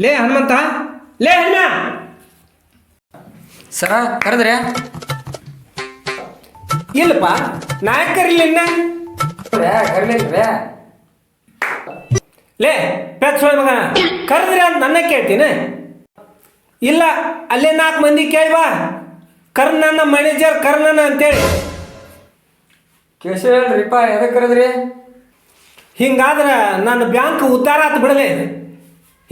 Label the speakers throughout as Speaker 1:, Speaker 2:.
Speaker 1: ಲೇ ಹನುಮಂತ ಲೇ ಹನುಮ!
Speaker 2: ಸರ ಕರೆದ್ರೆ?
Speaker 1: ಇಲ್ಲಪ್ಪ ನಾಯಕರಿಲ್ಲ ಇನ್ನ.
Speaker 2: ಕರ್ಲೇನ್ರಿ
Speaker 1: ಲೇ ಪೆಚ್ ಮಗ ಕರೆದ್ರೆ ಅಂತ ನನ್ನ ಕೇಳ್ತೀನಿ. ಇಲ್ಲ ಅಲ್ಲೇ ನಾಲ್ಕು ಮಂದಿ ಕೇಳ್ವಾ. ಬಾ ಕರ್ ನನ್ನ ಮ್ಯಾನೇಜರ್ ಕರ್ ನನ್ನ ಅಂತೇಳಿ.
Speaker 2: ಕೇಶವ ಹೇಳ್ರಿಪ್ಪ ಎದಕ್ಕೆ ಕರೆದ್ರಿ?
Speaker 1: ಹಿಂಗಾದ್ರೆ ನನ್ನ ಬ್ಯಾಂಕ್ ಉದ್ಧಾರ ಆತು ಬಿಡಲೇ.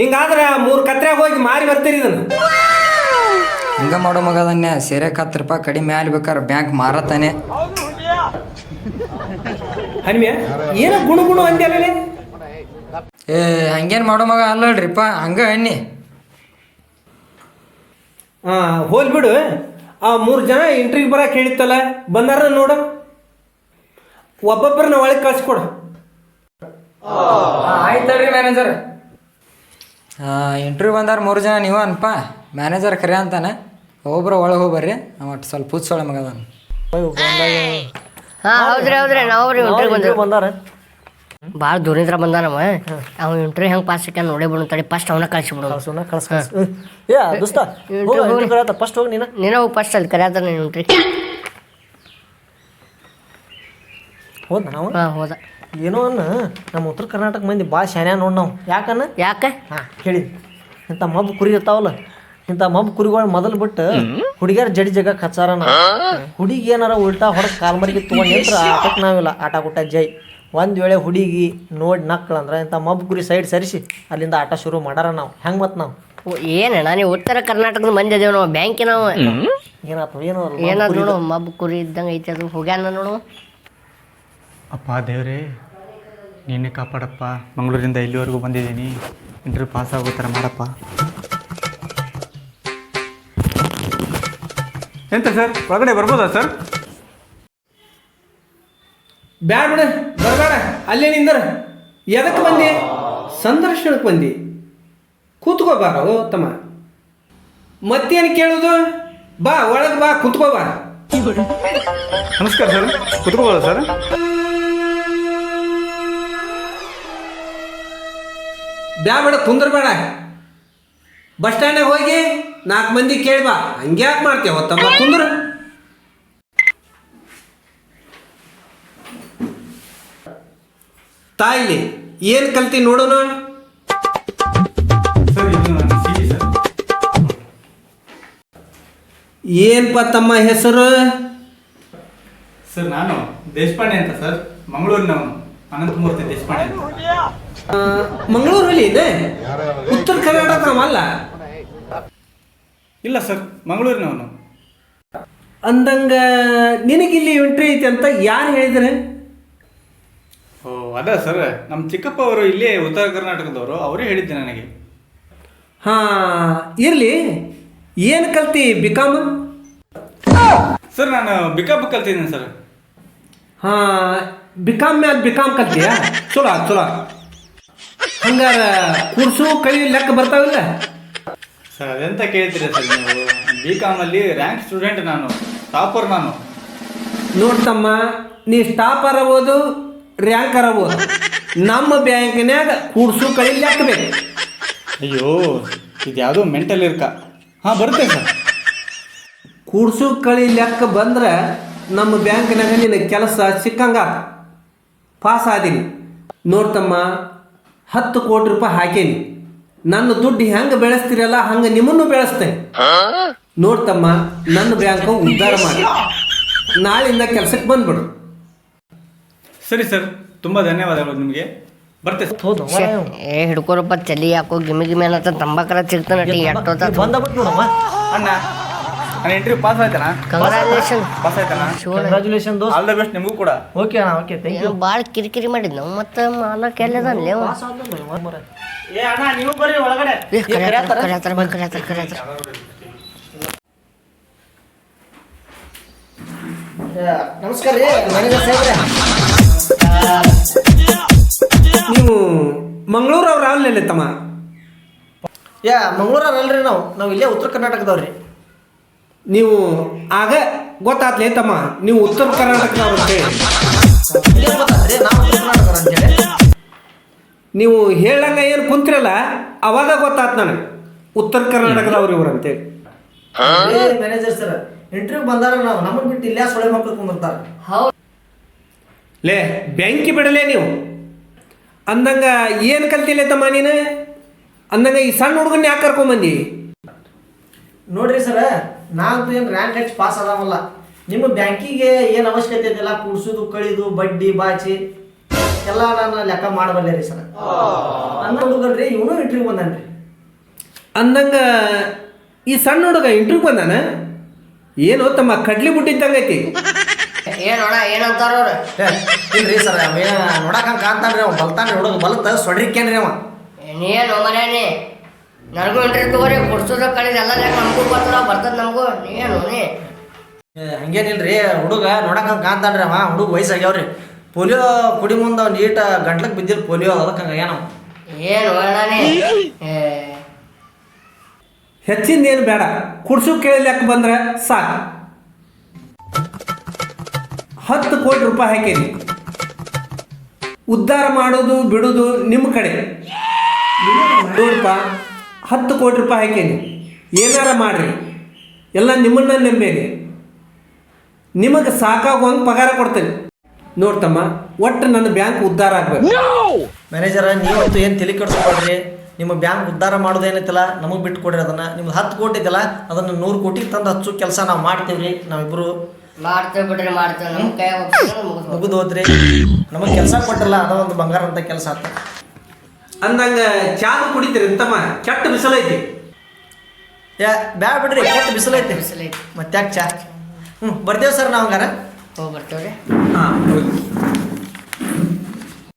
Speaker 1: ಹಿಂಗಾದ್ರೆ ಮೂರು ಕತ್ರೆ ಹೋಗಿ ಮಾರಿ ಬರ್ತೀರಿ ಇದನ್ನು?
Speaker 2: ಹಿಂಗ ಮಾಡೋ ಮಗದನ್ನ ಸೇರೆ ಹತ್ತು ರೂಪಾಯಿ ಕಡಿಮೆ ಮ್ಯಾಲೆ ಬೇಕಾರೆ ಬ್ಯಾಂಕ್ ಮಾರತಾನೆ
Speaker 1: ಹನುಮ್ಯ ಏನೋ ಗುಣ ಗುಣ ಅಂದ್ಯಾಲೇ
Speaker 2: ಏ ಹಂಗೇನು ಮಾಡೋ ಮಗ ಅಲ್ಲಡ್ರಿಪ್ಪ ಹಂಗ ಎಣ್ಣಿ
Speaker 1: ಹಾಂ ಹೋಲ್ ಬಿಡು. ಆ ಮೂರು ಜನ ಇಂಟ್ರಿಗೆ ಬರಕ್ಕೆ ಹೇಳಿತ್ತಲ್ಲ ಬಂದಾರ ನೋಡು. ಒಬ್ಬೊಬ್ಬರನ್ನ ಒಳಗೆ ಕಳ್ಸಿಕೊಡು.
Speaker 2: ಆಯ್ತಲ್ರಿ ಮ್ಯಾನೇಜರ್ ಇಂಟ್ರ್ವ್ಯೂ ಬಂದಾರ ಮೂರು ಜನ ನೀವು ಅನ್ಪ? ಮ್ಯಾನೇಜರ್ ಕರೆ ಅಂತಾನೆ. ಒಬ್ರು ಒಳಗೆ ಹೋಗ್ಬರ್ರಿ. ಬರ್ರಿ ಅವ ಒಟ್ಟು ಸ್ವಲ್ಪ ಹುಚ್ಚೊಳೆ ಮಗದ
Speaker 3: ಹಾ ಹೌದ್ರಿ ಹೌದ್ರಿ ನಾವ್ರಿ ಇಂಟ್ರಿ ಬಂದ್ರಿ
Speaker 4: ಬಂದಾರ?
Speaker 3: ಭಾಳ ದೂರಿಂದ ಬಂದಾನವ ಅವ. ಇಂಟ್ರಿ ಹೆಂಗ್ ಪಾಸ್ ಆಕ್ಯಾನ ನೋಡೇ ಬಿಡು ತಡಿ ಫಸ್ಟ್ ಅವನ ಕಳ್ಸಿ ಬಿಡು.
Speaker 4: ಸುಮ್ಮನೆ ಕಳ್ಸ ಕಳ್ಸ. ಏ ದೋಸ್ತ ಹೋಗಿ ಫಸ್ಟ್ ಹೋಗಿ. ನೀನು.
Speaker 3: ನೀನ ಹೋಗಿ ಫಸ್ಟ್ ಅಲ್ಲಿ ಕರೆ ನೀನು ಇಂಟ್ರಿ
Speaker 4: ಹೋದ ನಾವು
Speaker 3: ಹಾಂ ಹೋದ.
Speaker 4: ಏನೋ ಅನ್ನ ನಮ್ಮ ಉತ್ತರ ಕರ್ನಾಟಕ ಮಂದಿ ಭಾಳ ಶಾನ್ಯ ನೋಡಿ ನಾವು. ಯಾಕನ್ನ?
Speaker 3: ಯಾಕೆ?
Speaker 4: ಹಾಂ ಕೇಳಿ. ಇಂಥ ಮಬ್ ಕುರಿ ಇರ್ತಾವಲ್ಲ ಇಂಥ ಮಬ್ ಕುರಿಗಳು ಮೊದಲು ಬಿಟ್ಟು ಹುಡುಗಿಯರ ಜಡಿ ಜಗ ಕಚ್ಚಾರನ. ಹುಡುಗಿ ಏನಾರ ಉಲ್ಟಾ ಹೊರಗೆ ಕಾಲ್ಮರಿಗೆ ತೊಗೊಂಡು ನಿಂತ್ರ ಆಟಕ್ಕೆ ನಾವಿಲ್ಲ. ಆಟ ಕೊಟ್ಟ ಜೈ. ಒಂದು ವೇಳೆ ಹುಡುಗಿ ನೋಡಿ ನಕ್ಕಳಂದ್ರೆ ಇಂಥ ಮಬ್ ಕುರಿ ಸೈಡ್ ಸರಿಸಿ ಅಲ್ಲಿಂದ ಆಟ ಶುರು ಮಾಡಾರ ನಾವು. ಹೆಂಗೆ ಮತ್ತೆ ನಾವು?
Speaker 3: ಓ, ಏನಣ್ಣ ನೀವು ಉತ್ತರ ಕರ್ನಾಟಕದ ಮಂದಿ ಅದೇವ ನಾವು ಬ್ಯಾಂಕಿನವ.
Speaker 4: ಏನಾಯ್ತು ಏನೋ
Speaker 3: ಏನಾದ್ರು ನೋಡು ಮಬ್ಬು ಕುರಿ ಇದ್ದಂಗೆ ಐತೆ ಅದು. ಹೋಗ್ಯಾನ ನೋಡು.
Speaker 5: ಅಪ್ಪ ದೇವರೇ ನೀನೇ ಕಾಪಾಡಪ್ಪ. ಮಂಗಳೂರಿಂದ ಇಲ್ಲಿವರೆಗೂ ಬಂದಿದ್ದೀನಿ. ಇಂಟರ್ವ್ಯೂ ಪಾಸ್ ಆಗೋ ಥರ ಮಾಡಪ್ಪ. ಎಂತ ಸರ್? ಒಳಗಡೆ ಬರ್ಬೋದಾ ಸರ್?
Speaker 1: ಬ್ಯಾಡ ಬಿಡ ಬರಬೇಡ. ಅಲ್ಲೇ ನಿಂದರ. ಎದಕ್ಕೆ ಬಂದಿ? ಸಂದರ್ಶನಕ್ಕೆ ಬಂದಿ. ಕೂತ್ಕೋಬಾರ ತಮ್ಮ ಮತ್ತೇನು ಕೇಳೋದು? ಬಾ ಒಳಗೆ ಬಾ ಕೂತ್ಕೋ ಬಾ
Speaker 5: ನಮಸ್ಕಾರ ಸರ್. ಕುತ್ಕೋಬೋದಾ ಸರ್?
Speaker 1: ಬ್ಯಾ ಬೇಡ ಕುಂದ್ರ ಬೇಡ. ಬಸ್ ಸ್ಟ್ಯಾಂಡಾಗ ಹೋಗಿ ನಾಲ್ಕು ಮಂದಿ ಕೇಳ್ಬಾ. ಹಂಗೆ ಯಾಕೆ ಮಾಡ್ತೇವ ತಮ್ಮ ಕುಂದ್ರ. ತಾಯಿಲಿ ಏನು ಕಲ್ತಿ ನೋಡೋಣ? ಏನಪ್ಪ ತಮ್ಮ ಹೆಸರು?
Speaker 5: ಸರ್ ನಾನು ದೇಶಪಾಂಡೆ ಅಂತ ಸರ್ ಮಂಗಳೂರಿನವನು. ಅನಂತಮೂರ್ತಿ ದೇಶಪಾಂಡೆ
Speaker 1: ಮಂಗಳೂರಲ್ಲಿ ಇದೆ. ಉತ್ತರ ಕರ್ನಾಟಕ ಅಲ್ಲ.
Speaker 5: ಇಲ್ಲ ಸರ್ ಮಂಗಳೂರಿನವನು.
Speaker 1: ಅಂದಂಗ ನಿನಗಿಲ್ಲಿ ಎಂಟ್ರಿ ಐತೆ ಅಂತ ಯಾರು ಹೇಳಿದ್ರೆ
Speaker 5: ಓ ಅದ ಸರ್ ನಮ್ಮ ಚಿಕ್ಕಪ್ಪ ಅವರು ಇಲ್ಲಿ ಉತ್ತರ ಕರ್ನಾಟಕದವರು ಅವರೇ ಹೇಳಿದ್ದೆ ನನಗೆ.
Speaker 1: ಹಾ ಇರ್ಲಿ. ಏನು ಕಲ್ತಿ ಬಿಕಾಮ್
Speaker 5: ಸರ್ ನಾನು ಬಿಕಾಪ್ ಕಲ್ತಿದ್ದೀನಿ ಸರ್.
Speaker 1: ಹಾ ಬಿಕಾಮ್ ಮ್ಯಾಲ ಬಿಕಾಮ್ ಕಲ್ತಿಯ? ಚಲೋ ಚಲೋ. ಹಂಗಾರ ಕೂರ್ಸು ಕೈ ಲೆಕ್ಕ ಬರ್ತಾವಿಲ್ಲ
Speaker 5: ಸರ್ ಅದೆಂತ ಕೇಳ್ತೀರ ಸರ್ ನೀವು? ಬಿ ಅಲ್ಲಿ ರ್ಯಾಂಕ್ ಸ್ಟೂಡೆಂಟ್ ನಾನು ಟಾಪರ್ ನಾನು.
Speaker 1: ನೋಡ್ತಮ್ಮ ನೀ ಸ್ಟಾಪರ್ ಓದು ರ್ಯಾಂಕ್ ಅರಬೋದು ನಮ್ಮ ಬ್ಯಾಂಕಿನಾಗ ಕೂಡ್ಸು ಕೈ ಲೆಕ್ಕ ಬೇಕು.
Speaker 5: ಅಯ್ಯೋ ಇದು ಯಾವುದೋ ಮೆಂಟಲ್ ಇರ್ಕ. ಹಾಂ ಬರುತ್ತೆ ಸರ್.
Speaker 1: ಕೂಡ್ಸು ಕಳಿ ಲೆಕ್ಕ ಬಂದ್ರೆ ನಮ್ಮ ಬ್ಯಾಂಕಿನಾಗ ನಿನ್ನ ಕೆಲಸ ಸಿಕ್ಕಂಗ ಪಾಸ್ ಆದೀನಿ ನೋಡ್ತಮ್ಮ ಹತ್ತು ಕೋಟಿ ರೂಪಾಯಿ ಹಾಕೇನಿ. ನನ್ನ ದುಡ್ಡು ಹೆಂಗೆ ಬೆಳೆಸ್ತೀರಲ್ಲ ಹಂಗೆ ನಿಮ್ಮನ್ನು ಬೆಳೆಸ್ತೇನೆ. ನೋಡ್ತಮ್ಮ ನನ್ನ ಬ್ಯಾಂಕ್ ಉದ್ಧಾರ ಮಾಡಿ. ನಾಳಿಂದ ಕೆಲಸಕ್ಕೆ ಬಂದ್ಬಿಡು.
Speaker 5: ಸರಿ ಸರ್ ತುಂಬಾ ಧನ್ಯವಾದಗಳು ನಿಮಗೆ. ಬರ್ತೆ ಸರ್.
Speaker 4: ಹೋದ
Speaker 3: ಶ್ಯೆ, ಏ ಹಿಡ್ಕೊರಪ್ಪ ಚಲಿ ಯಾಕೋ ಗಿಮಿ ಗಿಮಿ ಅನ್ನತ್ತ ತಂಬಾಕರ ಸಿಗ್ತಾನೆ
Speaker 5: ಅಣ್ಣ ನನ್ನ ಇಂಟರ್ವ್ಯೂ ಪಾಸ್ ಆಯ್ತಾನ?
Speaker 3: ಕಂಗ್ರಾಚುಲೇಷನ್
Speaker 5: ಪಾಸ್ ಆಯ್ತಾನ?
Speaker 4: ಕಂಗ್ರಾಚುಲೇಷನ್ ದೋಸ್ತ್.
Speaker 5: ಆಲ್ ದ ಬೆಸ್ಟ್ ನಿಮಗೂ ಕೂಡ.
Speaker 4: ಓಕೆ ಅಣ್ಣ ಓಕೆ ಥ್ಯಾಂಕ್ ಯು
Speaker 3: ಭಾಳ ಕಿರಿಕಿರಿ ಮಾಡಿದ್ ನಾವು ಮತ್ತೆ ಮಾಲಕ್ ಎಲ್ಲದನ್ಲೇ ಅವ.
Speaker 4: ಏ ಅಣ್ಣ ನೀವು ಬರ್ರಿ ಒಳಗಡೆ.
Speaker 3: ಏ, ಕರ್ಯಾತಾರ, ಕರ್ಯಾತಾರ, ಬಾ, ಕರ್ಯಾತಾರ, ಕರ್ಯಾತಾರ.
Speaker 4: ನಮಸ್ಕಾರ ರೀ ಮ್ಯಾನೇಜರ್ ಸಾಹೇಬ್ರೆ.
Speaker 1: ನೀವು ಮಂಗಳೂರು ಅವ್ರು ಅಲ್ಲೇ ತಮ್ಮ?
Speaker 4: ಯಾ ರೀ ನಾವು. ನಾವು ಇಲ್ಲೇ ಉತ್ತರ ಕರ್ನಾಟಕದವ್ರಿ.
Speaker 1: ನೀವು ಆಗ ಗೊತ್ತಾತ್ಲೇ ತಮ್ಮ ನೀವು ಉತ್ತರ ಕರ್ನಾಟಕದವ್ರು ಅಂತೇಳಿ
Speaker 4: ಇಲ್ಲೇ ನಾವು ಉತ್ತರ ಕರ್ನಾಟಕ ಅಂತೇಳಿ
Speaker 1: ನೀವು ಹೇಳಂಗ ಏನು ಕುಂತಿರಲ್ಲ ಅವಾಗ ಗೊತ್ತಾತ್ ನನಗೆ. ಉತ್ತರ ಕರ್ನಾಟಕದವ್ರು ಇವ್ರು ಅಂತೇಳಿ
Speaker 4: ಮ್ಯಾನೇಜರ್ ಸರ್ ಇಂಟರ್ವ್ಯೂ ಬಂದಾರ ನಾವು ನಮ್ಮನ್ನ ಬಿಟ್ಟು ಇಲ್ಲೇ ಸೊಳ್ಳೆ ಮಕ್ಕಳು ಕುಂದಿರ್ತಾರೆ?
Speaker 1: ಲೇ ಬ್ಯಾಂಕಿ ಬಿಡಲೇ ನೀವು. ಅಂದಂಗ ಏನು ಕಲ್ತಿಲ್ಲ ತಮ್ಮ ನೀನು? ಅಂದಂಗ ಈ ಸಣ್ಣ ಹುಡುಗನ ಯಾಕೆ ಕರ್ಕೊಂಬಂದಿ
Speaker 4: ನೋಡ್ರಿ ಸರ್ ನಾವಂತೂ ಏನು ರ್ಯಾಂಕ್ ಹಚ್ಚಿ ಪಾಸ್ ಅದಾವಲ್ಲ ನಿಮ್ಮ ಬ್ಯಾಂಕಿಗೆ ಏನು ಅವಶ್ಯಕತೆ ಇದೆಯಲ್ಲ ಕೂಡ್ಸುದು ಕಳಿದು ಬಡ್ಡಿ ಬಾಚಿ ಎಲ್ಲ ನಾನು ಲೆಕ್ಕ ಮಾಡಬಲ್ಲೆ ರೀ ಸರ್. ನನ್ನ ರೀ ಇವನು ಇಂಟ್ರ್ಯೂವ್ ಬಂದಾನೆ ರೀ
Speaker 1: ಅಂದಂಗ ಈ ಸಣ್ಣ ಹುಡುಗ ಇಂಟ್ರ್ಯೂ ಬಂದಾನ? ಏನು ತಮ್ಮ ಕಡ್ಲಿ ಬುಟ್ಟಿದ್ದಂಗೈತಿ
Speaker 3: ಐತಿ. ಏನೋಣ ಏನಂತಾರ ಅವ್ರು?
Speaker 4: ಇಲ್ರಿ ಸರ್ ಅವೇ ನೋಡಕ್ ಹಂಗೆ ಕಾಣ್ತಾನ್ರಿ ಅವ ಬಲ್ತಾನ್ರಿ ಹುಡುಗ ಬಲ್ತ ಸೊಡ್ರಿಕೇನ್ರಿ ಅವ.
Speaker 3: ನೀನು ಮನೇನಿ ನನಗೂ ಇಂಟ್ರಿ ತಗೋರಿ ಕೊಡ್ಸೋದ ಕಳಿದ ಎಲ್ಲ ನಮಗೂ ಬರ್ತದ ಬರ್ತದ ನಮಗೂ. ನೀನು ನೀ?
Speaker 4: ಹಂಗೇನಿಲ್ರಿ ಹುಡುಗ ನೋಡಕ್ ಹಂಗೆ ಕಾಂತಾನ್ರಿ ಅವ ಹುಡುಗ ವಯಸ್ಸಾಗ್ಯಾವ್ರಿ. ಪೋಲಿಯೋ ಕುಡಿ ಮುಂದೆ ನೀಟ ಗಂಟ್ಲಕ್ ಬಿದ್ದಿಲ್ಲ ಪೋಲಿಯೋ ಅದಕ್ಕೆ ಹಂಗೆ ಏನವ
Speaker 3: ಏನು ನಾನೇ
Speaker 1: ಹೆಚ್ಚಿಂದ ಏನು ಬೇಡ ಕುಡ್ಸು ಕೇಳಲಿಕ್ಕೆ ಬಂದ್ರೆ ಸಾಕು. ಹತ್ತು ಕೋಟಿ ರೂಪಾಯಿ ಹಾಕೀನಿ ಉದ್ಧಾರ ಮಾಡೋದು ಬಿಡೋದು ನಿಮ್ಮ ಕಡೆ. ನೋಡಪ್ಪ ಹತ್ತು ಕೋಟಿ ರೂಪಾಯಿ ಹಾಕೇನಿ ಏನಾರ ಮಾಡ್ರಿ. ಎಲ್ಲ ನಿಮ್ಮನ್ನ ನಂಬೇನಿ ನಿಮಗೆ ಸಾಕಾಗುವಂಗೆ ಪಗಾರ ಕೊಡ್ತೇನೆ. ನೋಡ್ತಮ್ಮ ಒಟ್ಟು ನನ್ನ ಬ್ಯಾಂಕ್ ಉದ್ಧಾರ ಆಗ್ಬೇಕು.
Speaker 4: ಮ್ಯಾನೇಜರ್ ನೀವಂತೂ ಏನು ತಲೆ ಕೆಡಿಸ್ಕೊಡ್ರಿ ನಿಮ್ಮ ಬ್ಯಾಂಕ್ ಉದ್ಧಾರ ಮಾಡೋದು ಏನೈತಲ್ಲ ನಮಗೆ ಬಿಟ್ಟು ಕೊಡ್ರಿ ಅದನ್ನ. ನಿಮ್ದು ಹತ್ತು ಕೋಟಿ ಇದೆಯಲ್ಲ ಅದನ್ನು ನೂರು ಕೋಟಿ ತಂದು ಹಚ್ಚು ಕೆಲಸ ನಾವು ಮಾಡ್ತೀವ್ರಿ ನಾವಿಬ್ರು.
Speaker 3: ಮಾಡ್ತೇವೆ ಬಿಡ್ರಿ ಮಾಡ್ತೇವೆ ನಮ್ಮ ಕೈ ಮುಗಿದು
Speaker 4: ಹೋದ್ರಿ. ನಮಗೆ ಕೆಲಸ ಕೊಟ್ಟಿಲ್ಲ ಅದೊಂದು ಒಂದು ಬಂಗಾರ ಅಂತ ಕೆಲಸ ಆತ.
Speaker 1: ಅಂದಂಗ ಚಾದು ಕುಡಿತೀರಿ ತಮ್ಮ ಕೆಟ್ಟ ಬಿಸಿಲೈತಿ
Speaker 4: ಯಾ ಬ್ಯಾಡ ಬಿಡ್ರಿ ಕೆಟ್ಟ ಬಿಸಿಲೈತಿ
Speaker 3: ಬಿಸಿಲೈತಿ.
Speaker 4: ಮತ್ತೆ ಯಾಕೆ ಚಾ? ಹ್ಞೂ ಬರ್ತೇವೆ ಸರ್ ನಾವು ಹಂಗಾರ.
Speaker 3: ಹೋಗಿ ಬರ್ತೇವೆ
Speaker 1: ಹಾಂ